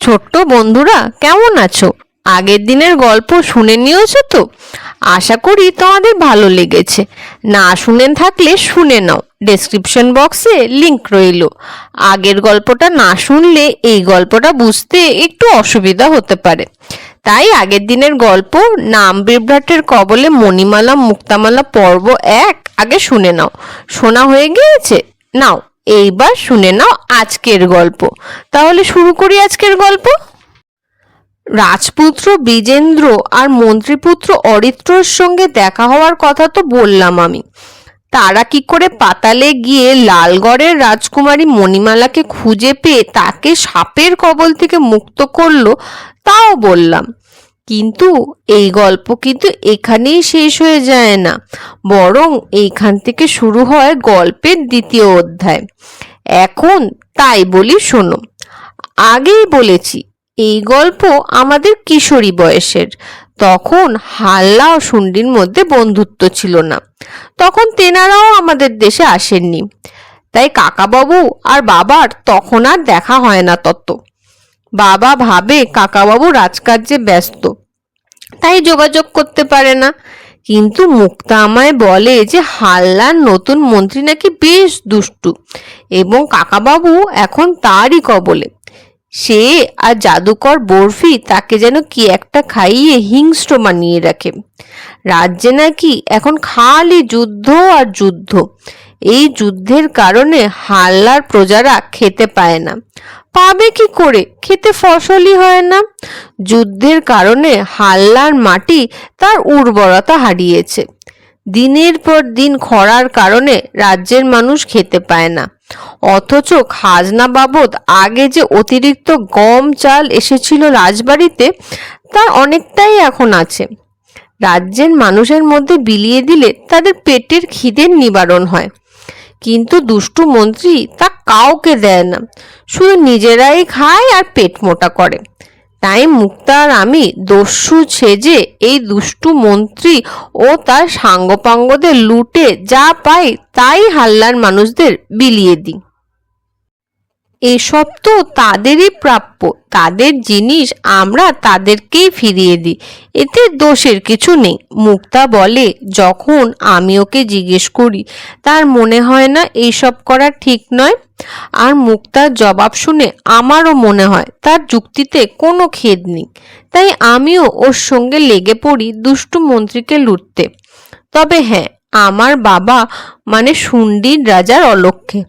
ছোট্ট বন্ধুরা, কেমন আছো? আগের দিনের গল্প শুনে নিয়েছো তো? আশা করি তোমাদের ভালো লেগেছে। না শুনে থাকলে শুনে নাও। ডেসক্রিপশন বক্সে লিংক রইল। আগের গল্পটা না শুনলে এই গল্পটা বুঝতে একটু অসুবিধা হতে পারে। তাই আগের দিনের গল্প, নাম বিভ্রাটের কবলে মণিমালা মুক্তামালা পর্ব এক, আগে শুনে নাও। শোনা হয়ে গিয়েছে? নাও। এইবার শুনে নাও আজকের গল্প। তাহলে শুরু করি আজকের গল্প? রাজপুত্র বিজেন্দ্র আর মন্ত্রীপুত্র অরিত্রর সঙ্গে দেখা হওয়ার কথা তো বললাম আমি। তারা কি করে পাতালে গিয়ে লালগড়ের রাজকুমারী মণিমালাকে খুঁজে পেয়ে তাকে সাপের কবল থেকে মুক্ত করল, তাও বললাম। কিন্তু এই গল্প কিন্তু এখানেই শেষ হয়ে যায় না। বরং এইখান থেকে শুরু হয় গল্পের দ্বিতীয় অধ্যায়। এখন তাই বলি শোনো। আগেই বলেছি, এই গল্প আমাদের কিশোরী বয়সের। তখন হাল্লা ও শুন্ডির মধ্যে বন্ধুত্ব ছিল না। তখন তেনারাও আমাদের দেশে আসেননি। তাই কাকাবাবু আর বাবার তখন আর দেখা হয় না তত। বাবা ভাবে কাকাবাবু রাজকার্যে ব্যস্ত। তাই যোগাযোগ করতে পারে না। কিন্তু মুক্তা আমায় বলে যে হাল্লার নতুন মন্ত্রী নাকি বেশ দুষ্টু এবং কাকাবাবু এখন তারই কবলে। সে আর জাদুকর বরফি তাকে যেন কি একটা খাইয়ে হিংস্র মানিয়ে রাখে। রাজ্যে নাকি এখন খালি যুদ্ধ আর যুদ্ধ। এই যুদ্ধের কারণে হাল্লার প্রজারা খেতে পায় না। পাবে কি করে? খেতে ফসলই হয় না। যুদ্ধের কারণে হাল্লার মাটি তার উর্বরতা হারিয়েছে। দিনের পর দিন খরার কারণে রাজ্যের মানুষ খেতে পায় না। অথচ খাজনা বাবদ আগে যে অতিরিক্ত গম, চাল এসেছিল রাজবাড়িতে তার অনেকটাই এখন আছে। রাজ্যের মানুষের মধ্যে বিলিয়ে দিলে তাদের পেটের খিদের নিবারণ হয়। কিন্তু দুষ্টু মন্ত্রী তা কাউকে দেয় না। শুধু নিজেরাই খায় আর পেট মোটা করে। তাই মুক্তার আমি দস্যু ছেজে এই দুষ্টু মন্ত্রী ও তার সাঙ্গপাঙ্গদের লুটে যা পাই তাই হাল্লার মানুষদের বিলিয়ে দিই। এসব তো তাদেরই প্রাপ্য। তাদের জিনিস আমরা তাদেরকেই ফিরিয়ে দিই। এতে দোষের কিছু নেই। মুক্তা বলে, যখন আমি ওকে জিজ্ঞেস করি, তার মনে হয় না এইসব করা ঠিক নয়? আর মুক্তার জবাব শুনে আমারও মনে হয়, তার যুক্তিতে কোনো খেদ নেই। তাই আমিও ওর সঙ্গে লেগে পড়ি দুষ্টু মন্ত্রীকে লুটতে। তবে হ্যাঁ আমার বাবা মানে সুন্ডির রাজার অলক্ষ্যে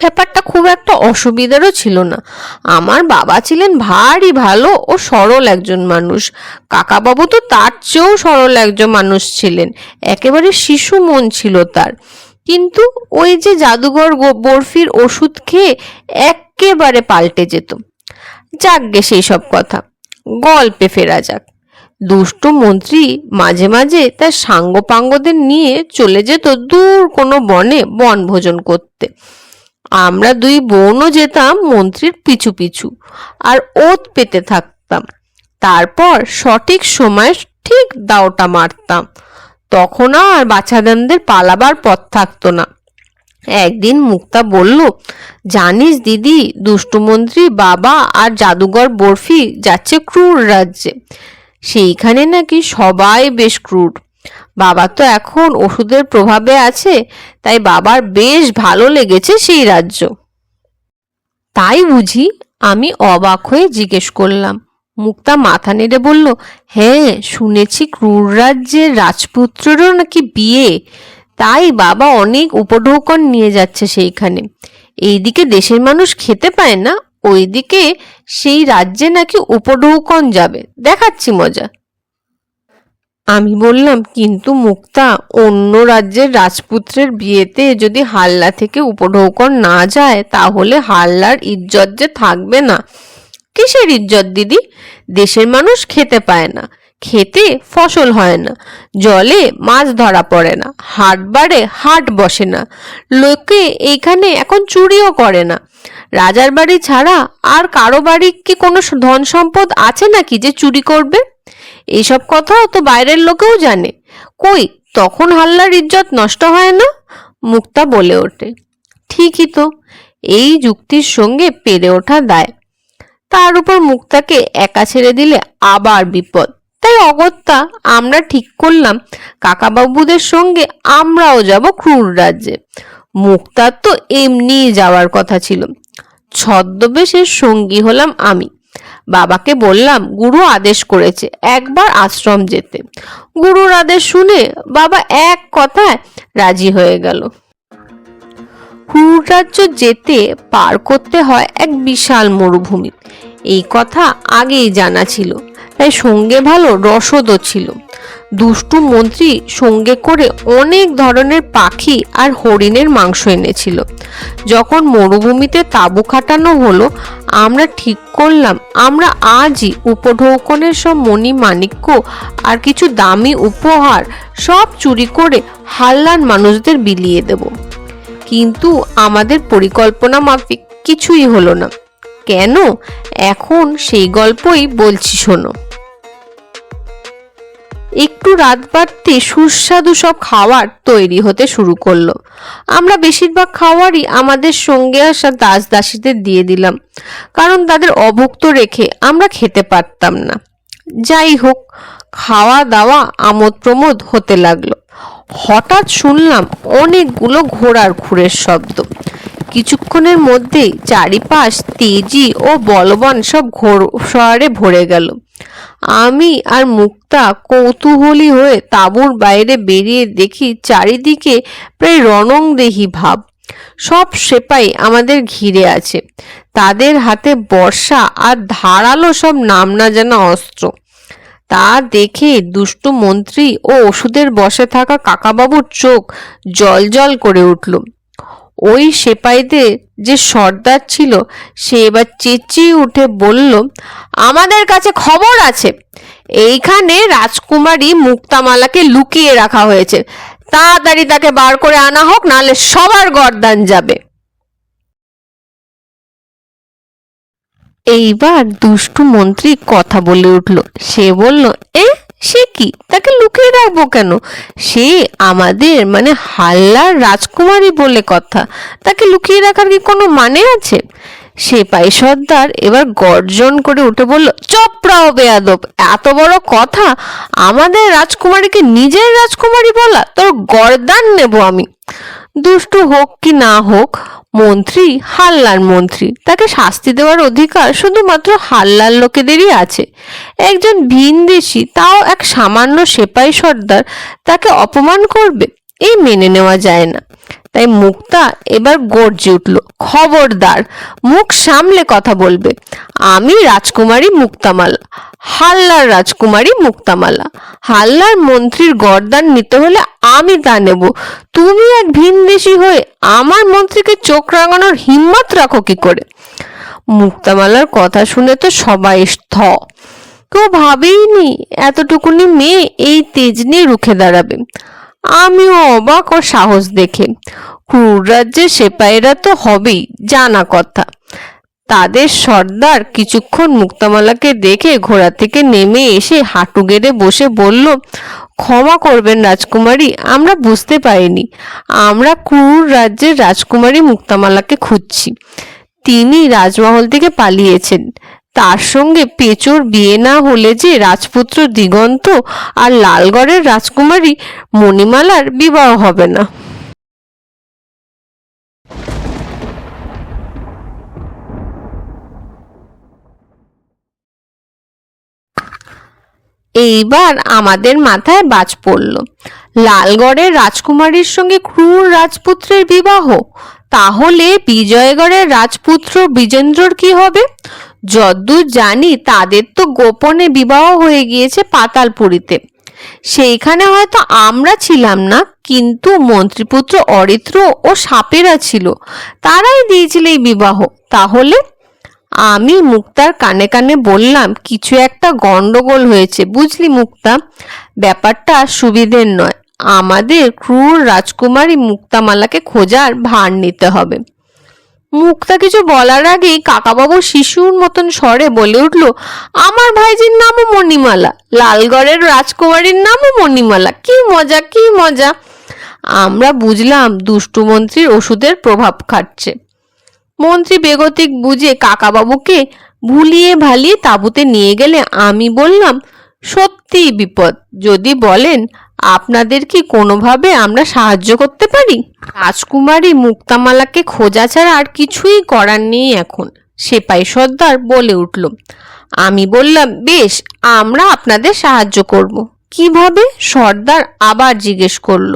ব্যাপারটা খুব একটা অসুবিধারও ছিল না। আমার বাবা ছিলেন ভারী ভালো ও সরল একজন মানুষ। কাকাবাবু তো তার চেয়েও সরল একজন মানুষ ছিলেন। একেবারে শিশু মন ছিল তার। কিন্তু ওই যে জাদুঘর গো- বরফির ওষুধ খেয়ে একেবারে পাল্টে যেত। যাকগে সেই সব কথা। গল্পে ফেরা যাক। দুষ্টু মন্ত্রী মাঝে মাঝে তার সাঙ্গপাঙ্গদের নিয়ে চলে যেত দূর কোনো বনে বনভোজন করতে। আমরা দুই বোনও যেতাম মন্ত্রীর পিছু পিছু, আর ওত পেতে থাকতাম। তারপর সঠিক সময় ঠিক দাওটা মারতাম। তখন আর বাচ্চাদের পালাবার পথ থাকতো না। একদিন মুক্তা বলল, জানিস দিদি দুষ্টুমন্ত্রী বাবা আর জাদুঘর বরফি যাচ্ছে ক্রুর রাজ্যে। সেইখানে নাকি সবাই বেশ ক্রুর। বাবা তো এখন ওষুধের প্রভাবে আছে, তাই বাবার বেশ ভালো লেগেছে সেই রাজ্য। তাই বুঝি আমি অবাক হয়ে জিজ্ঞেস করলাম। মুক্তা মাথা নেড়ে বলল হ্যাঁ শুনেছি ক্রুর রাজ্যের রাজপুত্রেরও নাকি বিয়ে। তাই বাবা অনেক উপঢৌকন নিয়ে যাচ্ছে সেইখানে। এইদিকে দেশের মানুষ খেতে পায় না, ওইদিকে সেই রাজ্যে নাকি উপঢৌকন যাবে। দেখাচ্ছি মজা। আমি বললাম, কিন্তু মুক্তা, অন্য রাজ্যের রাজপুত্রের বিয়েতে যদি হাল্লা থেকে উপঢৌকন না যায়, তাহলে হাল্লার ইজ্জত যে থাকবে না। কিসের ইজ্জত, দিদি? দেশের মানুষ খেতে পায় না। খেতে ফসল হয় না। জলে মাছ ধরা পড়ে না। হাট বাড়ে, হাট বসে না। লোকে এইখানে এখন চুরিও করে না। রাজার বাড়ি ছাড়া আর কারও বাড়ি কি কোনো ধন সম্পদ আছে নাকি যে চুরি করবে? এইসব কথাও তো বাইরের লোকেও জানে। কই, তখন হাল্লার ইজ্জত নষ্ট হয় না? মুক্তা বলে ওঠে। ঠিকই তো, এই যুক্তির সঙ্গে পেরে ওঠা দায়। তার উপর মুক্তাকে একা ছেড়ে দিলে আবার বিপদ। তাই অগত্যা আমরা ঠিক করলাম, কাকাবাবুদের সঙ্গে আমরাও যাব ক্রুর রাজ্যে। মুক্তার তো এমনিই যাওয়ার কথা ছিল। ছদ্মবেশের সঙ্গী হলাম আমি। বাবাকে বললাম, গুরু আদেশ করেছে, একবার আশ্রম যেতে। গুরুর আদেশ শুনে বাবা এক কথায় রাজি হয়ে গেল। রাজ্য যেতে পার করতে হয় এক বিশাল মরুভূমি। এই কথা আগেই জানা ছিল, তাই সঙ্গে ভালো রসদও ছিল। দুষ্টু মন্ত্রী সঙ্গে করে অনেক ধরনের পাখি আর হরিণের মাংস এনেছিল। যখন মরুভূমিতে তাঁবু খাটানো হলো, আমরা ঠিক করলাম, আমরা আজই উপঢৌকনের সব মণি মাণিক্য আর কিছু দামি উপহার সব চুরি করে হাল্লান মানুষদের বিলিয়ে দেব। কিন্তু আমাদের পরিকল্পনা মাফিক কিছুই হলো না। কেন? এখন সেই গল্পই বলছি শোনো। একটু রাত বাড়তে সুস্বাদু সব খাওয়ার তৈরি হতে শুরু করল। আমরা বেশিরভাগ খাওয়ারই আমাদের সঙ্গে আসা দাস দাসীদের দিয়ে দিলাম, কারণ তাদের অভুক্ত রেখে আমরা খেতে পারতাম না। যাই হোক খাওয়া দাওয়া আমোদ প্রমোদ হতে লাগল। হঠাৎ শুনলাম অনেকগুলো ঘোড়ার খুরের শব্দ। কিছুক্ষণের মধ্যেই চারিপাশ তেজি ও বলবান সব ঘোর শহরে ভরে গেল। আমি আর মুক্তা কৌতূহলী হয়ে তাঁবুর বাইরে বেরিয়ে দেখি চারিদিকে প্রায় রণংদেহী ভাব। সব সেপাই আমাদের ঘিরে আছে। তাদের হাতে বর্ষা আর ধারালো সব নাম না জানা অস্ত্র। তা দেখে দুষ্টু মন্ত্রী ও ওষুধের বসে থাকা কাকাবাবুর চোখ জল জল করে উঠল। ওই সেপাইদের যে সর্দার ছিল, সে এবার চেঁচিয়ে উঠে বলল, আমাদের কাছে খবর আছে। এইখানে রাজকুমারী মুক্তামালাকে লুকিয়ে রাখা হয়েছে। তাড়াতাড়ি তাকে বার করে আনা হোক, নাহলে সবার গরদান যাবে। এইবার দুষ্টু মন্ত্রী কথা বলে উঠল। সে বলল এ সে কি? তাকে লুকিয়ে রাখব কেন? সে আমাদের মানে হাল্লার রাজকুমারী বলে কথা। তাকে লুকিয়ে রাখার কি কোনো মানে আছে? সেপাই সর্দার এবার গর্জন করে উঠে বলল, চপড়াও বেয়াদব, এত বড় কথা? আমাদের রাজকুমারীকে নিজের রাজকুমারী বলা? তোর গর্দান নেব আমি। দুষ্টু হোক কি না হোক, মন্ত্রী হাল্লার মন্ত্রী। তাকে শাস্তি দেওয়ার অধিকার শুধুমাত্র হাল্লার লোকেদেরই আছে। একজন ভিনদেশি তাও এক সামান্য সেপাই সর্দার, তাকে অপমান করবে? এই মেনে নেওয়া যায় না। তাই মুক্তা এবার গর্জে উঠল, খবরদার, মুখ সামলে কথা বলবে। আমি রাজকুমারী মুক্তামালা, হাল্লার রাজকুমারী মুক্তামালা। হাল্লার মন্ত্রীর গরদান নিতে হলে আমি তা নেব। তুমি এক ভিনদেশি হয়ে আমার মন্ত্রীকে চোখ রাঙানোর হিম্মত রাখো কি করে? মুক্তামালার কথা শুনে তো সবাই স্থ। কেউ ভাবেইনি এতটুকুনি মেয়ে এই তেজ নিয়ে রুখে দাঁড়াবে। আমিও অবাক ও সাহস দেখে। ক্রুর রাজ্যের সেপাইরা তো হবেই, জানা কথা। তাদের সর্দার কিছুক্ষণ মুক্তামালাকে দেখে ঘোড়া থেকে নেমে এসে হাঁটু গেড়ে বসে বলল, ক্ষমা করবেন রাজকুমারী, আমরা বুঝতে পারিনি। আমরা ক্রুর রাজ্যের রাজকুমারী মুক্তামালাকে খুঁজছি। তিনি রাজমহল থেকে পালিয়েছেন। তার সঙ্গে পেচোর বিয়ে না হলে যে রাজপুত্র দিগন্ত আর লালগড়ের রাজকুমারী মণিমালার বিবাহ হবে না। এইবার আমাদের মাথায় বাজ পড়ল। লালগড়ের রাজকুমারীর সঙ্গে ক্রুর রাজপুত্রের বিবাহ। তাহলে বিজয়গড়ের রাজপুত্র বিজেন্দ্রর কি হবে? যদ্দূর জানি তাদের তো গোপনে বিবাহ হয়ে গিয়েছে পাতালপুরীতে। সেইখানে হয়তো আমরা ছিলাম না, কিন্তু মন্ত্রীপুত্র অরিত্র ও সাপেরা ছিল। তারাই দিয়েছিল এই বিবাহ। তাহলে আমি মুক্তার কানে কানে বললাম, কিছু একটা গন্ডগোল হয়েছে। বুঝলি মুক্তা? ব্যাপারটা সুবিধের নয়। আমাদের ক্রুর রাজকুমারী মুক্তামালাকে খোঁজার ভার নিতে হবে। মুক্তা কিছু বলার আগেই কাকাবাবু শিশুর মতন স্বরে বলে উঠল, আমার ভাইজির নামও মণিমালা, লালগড়ের রাজকুমারীর নামও মণিমালা। কি মজা কি মজা। আমরা বুঝলাম দুষ্টু মন্ত্রীর ওষুধের প্রভাব খাটছে। মন্ত্রী বেগতিক বুঝে কাকাবাবুকে ভুলিয়ে ভালিয়ে তাঁবুতে নিয়ে গেলে আমি বললাম, সত্যিই বিপদ। যদি বলেন, আপনাদের কি কোনোভাবে আমরা সাহায্য করতে পারি? রাজকুমারী মুক্তামালাকে খোঁজা ছাড়া আর কিছুই করার নেই এখন। সেপাই সর্দার বলে উঠল, আমি বললাম, বেশ, আমরা আপনাদের সাহায্য করব। কীভাবে সর্দার আবার জিজ্ঞেস করল।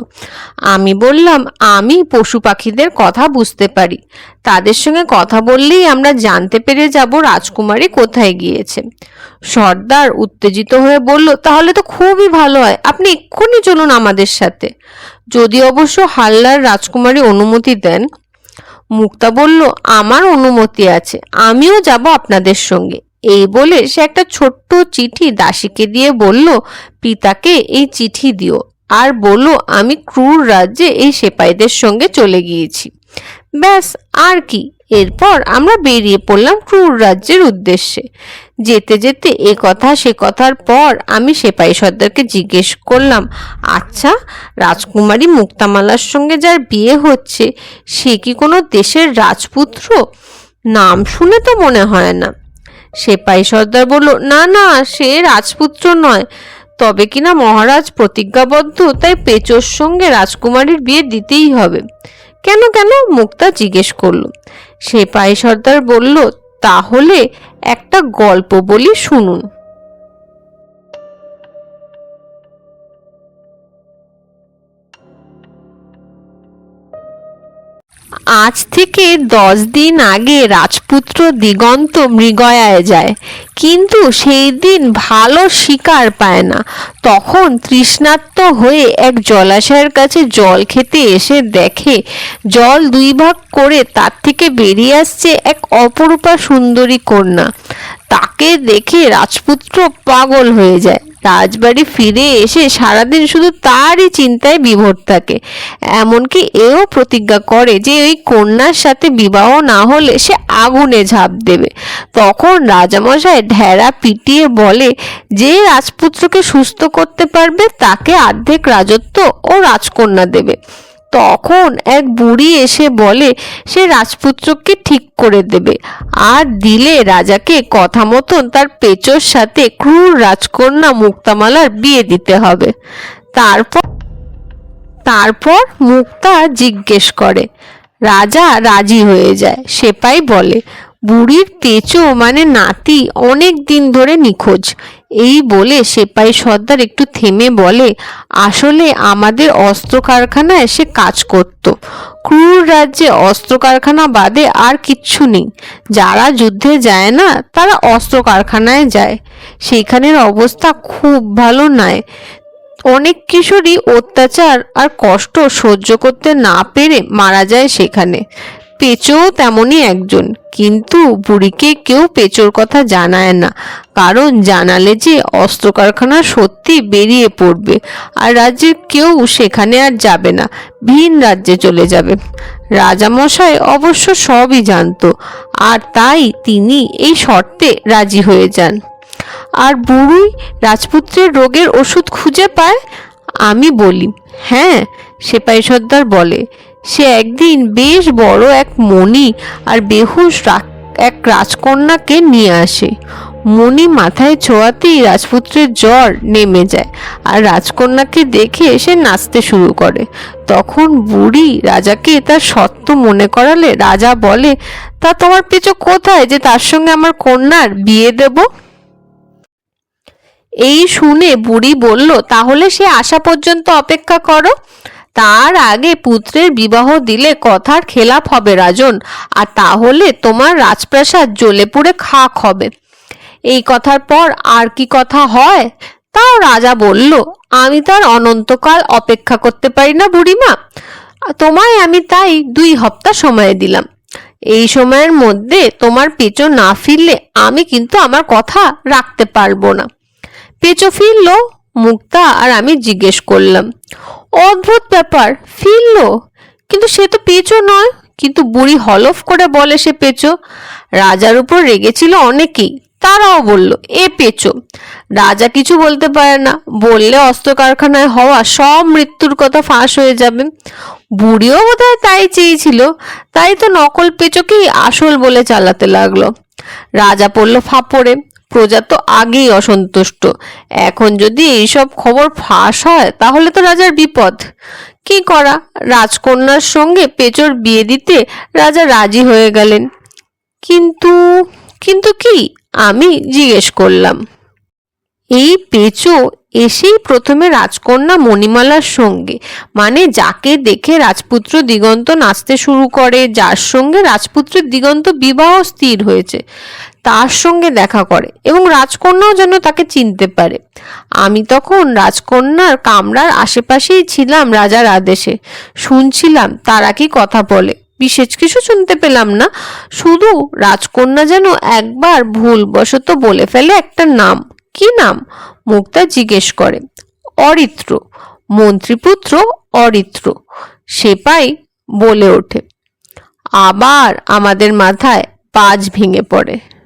আমি বললাম, আমি পশু পাখিদের কথা বুঝতে পারি। তাদের সঙ্গে কথা বললেই আমরা জানতে পেরে যাব রাজকুমারী কোথায় গিয়েছে। সর্দার উত্তেজিত হয়ে বলল, তাহলে তো খুবই ভালো হয়। আপনি এক্ষুনি চলুন আমাদের সাথে। যদি অবশ্য হাল্লার রাজকুমারী অনুমতি দেন। মুক্তা বলল, আমার অনুমতি আছে। আমিও যাব আপনাদের সঙ্গে। এই বলে সে একটা ছোট্ট চিঠি দাসীকে দিয়ে বলল, পিতাকে এই চিঠি দিও। আর বলো আমি ক্রুর রাজ্যে এই সেপাইদের সঙ্গে চলে গিয়েছি। ব্যাস, আর কি। এরপর আমরা বেরিয়ে পড়লাম ক্রুর রাজ্যের উদ্দেশ্যে। যেতে যেতে এ কথা সে কথার পর আমি সেপাই সর্দারকে জিজ্ঞেস করলাম আচ্ছা রাজকুমারী মুক্তামালার সঙ্গে যার বিয়ে হচ্ছে, সে কি কোনো দেশের রাজপুত্র? নাম শুনে তো মনে হয় না। সেপাই সর্দার বলল, না না, সে রাজপুত্র নয়। তবে কিনা মহারাজ প্রতিজ্ঞাবদ্ধ, তাই পেচোর সঙ্গে রাজকুমারীর বিয়ে দিতেই হবে। কেন কেন? মুক্তা জিজ্ঞেস করল। সেপাই সর্দার বলল, তাহলে একটা গল্প বলি শুনুন। আজ থেকে দশ দিন আগে রাজপুত্র দিগন্ত মৃগয়ায় যায়। কিন্তু সেই দিন ভালো শিকার পায় না। তখন তৃষ্ণার্ত হয়ে এক জলাশয়ের কাছে জল খেতে এসে দেখে, জল দুই ভাগ করে তার থেকে বেরিয়ে আসছে এক অপরূপা সুন্দরী কন্যা। তাকে দেখে রাজপুত্র পাগল হয়ে যায়। রাজবাড়ি ফিরে এসে সারাদিন শুধু তারই চিন্তায় বিভোর থাকে। এমনকি এও প্রতিজ্ঞা করে যে ওই কন্যার সাথে বিবাহ না হলে সে আগুনে ঝাঁপ দেবে। তখন রাজামশাই ঢেরা পিটিয়ে বলে, যে রাজপুত্রকে সুস্থ করতে পারবে, তাকে অর্ধেক রাজত্ব ও রাজকন্যা দেবে। তখন এক বুড়ি এসে বলে, সে রাজপুত্রকে ঠিক করে দেবে। আর দিলে রাজাকে কথা মতন তার পেচোর সাথে ক্রুর রাজকন্যা মুক্তামালার বিয়ে দিতে হবে। তারপর তারপর মুক্তা জিজ্ঞেস করে, রাজা রাজি হয়ে যায়? সেপাই বলে বুড়ির পেঁচো মানে নাতি অনেক দিন ধরে নিখোঁজ। এই বলে সেপাই সর্দার একটু থেমে বলে, আসলে আমাদের অস্ত্র কারখানায় সে কাজ করত। ক্রুর রাজ্যে অস্ত্র কারখানা বাদে আর কিচ্ছু নেই। যারা যুদ্ধে যায় না, তারা অস্ত্র কারখানায় যায়। সেখানের অবস্থা খুব ভালো নয়। অনেক কিশোরী অত্যাচার আর কষ্ট সহ্য করতে না পেরে মারা যায় সেখানে। পেঁচোও তেমনই একজন। কিন্তু বুড়িকে কেউ পেঁচোর কথা জানায় না। কারণ জানালে যে অস্ত্র কারখানা সত্যি বেরিয়ে পড়বে, আর রাজ্যের কেউ সেখানে আর যাবে না। ভিন রাজ্যে চলে যাবে। রাজামশাই অবশ্য সবই জানতো, আর তাই তিনি এই শর্তে রাজি হয়ে যান। আর বুড়ি রাজপুত্রের রোগের ওষুধ খুঁজে পায়? আমি বলি হ্যাঁ সেপাই সর্দার বলে সে একদিন বেশ বড় এক মণি আর বেহুশ এক রাজকন্যাকে নিয়ে আসে। মণি মাথায় ছোঁয়াতেই রাজপুত্রের জ্বর নেমে যায় আর রাজকন্যাকে দেখে সে নাচতে শুরু করে। তখন বুড়ি রাজাকে তার সত্য মনে করালে রাজা বলে, তা তোমার পেছো কোথায় যে তার সঙ্গে আমার কন্যার বিয়ে দেবো? এই শুনে বুড়ি বলল, তাহলে সে আসা পর্যন্ত অপেক্ষা করো। তার আগে পুত্রের বিবাহ দিলে কথার খেলাপ হবে রাজন, আর তাহলে তোমার রাজপ্রাসাদ জ্বলে পুড়ে খাক হবে। এই কথার পর আর কি কথা হয়? তাও রাজা বলল, আমি তার অনন্তকাল অপেক্ষা করতে পারি না বুড়িমা। তোমায় আমি তাই দুই হপ্তা সময় দিলাম। এই সময়ের মধ্যে তোমার পেঁচো না ফিরলে আমি কিন্তু আমার কথা রাখতে পারব না। পেঁচো ফিরলো মুক্তা আর আমি জিজ্ঞেস করলাম, অদ্ভুত ব্যাপার, ফিরলো? কিন্তু সে তো পেঁচো নয়, কিন্তু বুড়ি হলফ করে বলে সে পেঁচো। রাজার উপর রেগেছিল অনেকেই, তারাও বলল, এ পেচো। রাজা কিছু বলতে পারে না, বললে অস্ত্র কারখানায় হওয়া সব মৃত্যুর কথা ফাঁস হয়ে যাবে। বুড়িও বোধহয় তাই চেয়েছিল, তাই তো নকল পেচোকেই আসল বলে চালাতে লাগল। রাজা পড়ল ফাপড়ে প্রজা তো আগেই অসন্তুষ্ট। এখন যদি এইসব খবর ফাঁস হয়, তাহলে তো রাজার বিপদ। কি করা? রাজকন্যার সঙ্গে পেচোর বিয়ে দিতে রাজা রাজি হয়ে গেলেন। কিন্তু কিন্তু কি? আমি জিজ্ঞেস করলাম। এই পেঁচো এসেই প্রথমে রাজকন্যা মণিমালার সঙ্গে মানে যাকে দেখে রাজপুত্র দিগন্ত নাচতে শুরু করে, যার সঙ্গে রাজপুত্রের দিগন্ত বিবাহ স্থির হয়েছে। তার সঙ্গে দেখা করে এবং রাজকন্যাও যেন তাকে চিনতে পারে। আমি তখন রাজকন্যার কামরার আশেপাশেই ছিলাম রাজার আদেশে। শুনছিলাম তারা কি কথা বলে। বিশেষ কিছু শুনতে পেলাম না। শুধু রাজকন্যা যেন একবার ভুলবশত বলে ফেলে একটা নাম। কি নাম? মুক্তা জিজ্ঞেস করে। অরিত্র। মন্ত্রীপুত্র অরিত্র। সেপাই বলে ওঠে। আবার আমাদের মাথায় পাজ ভেঙে পড়ে।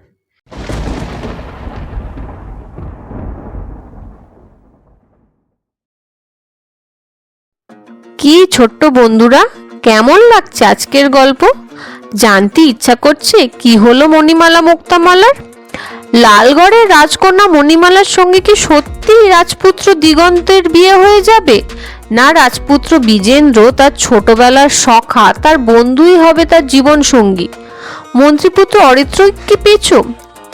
কি ছোট্ট বন্ধুরা, কেমন লাগছে আজকের গল্প? জানতে ইচ্ছা করছে কি হলো মণিমালা মুক্তামালার? লালগড়ের রাজকন্যা মণিমালার সঙ্গে কি সত্যি রাজপুত্র দিগন্তের বিয়ে হয়ে যাবে? না রাজপুত্র বিজেন্দ্র তার ছোটবেলার সখা, তার বন্ধুই হবে তার জীবন সঙ্গী মন্ত্রীপুত্র অরিত্র কি পেছো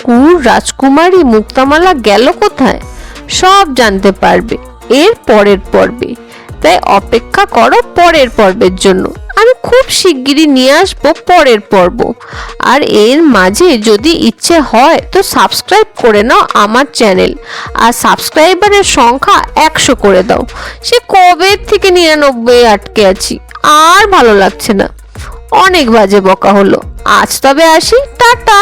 কুর রাজকুমারী মুক্তামালা গেল কোথায়? সব জানতে পারবে। এর পরের পর্বে। তাই অপেক্ষা করো পরের পর্বের জন্য। আমি খুব শিগগিরই নিয়ে আসব পরের পর্ব। আর এর মাঝে যদি ইচ্ছে হয় তো সাবস্ক্রাইব করে নাও আমার চ্যানেল। আর সাবস্ক্রাইবারের সংখ্যা একশো করে দাও। সে কবে থেকে নিরানব্বই আটকে আছি, আর ভালো লাগছে না। অনেক বাজে বকা হলো। আজ তবে আসি। টাটা!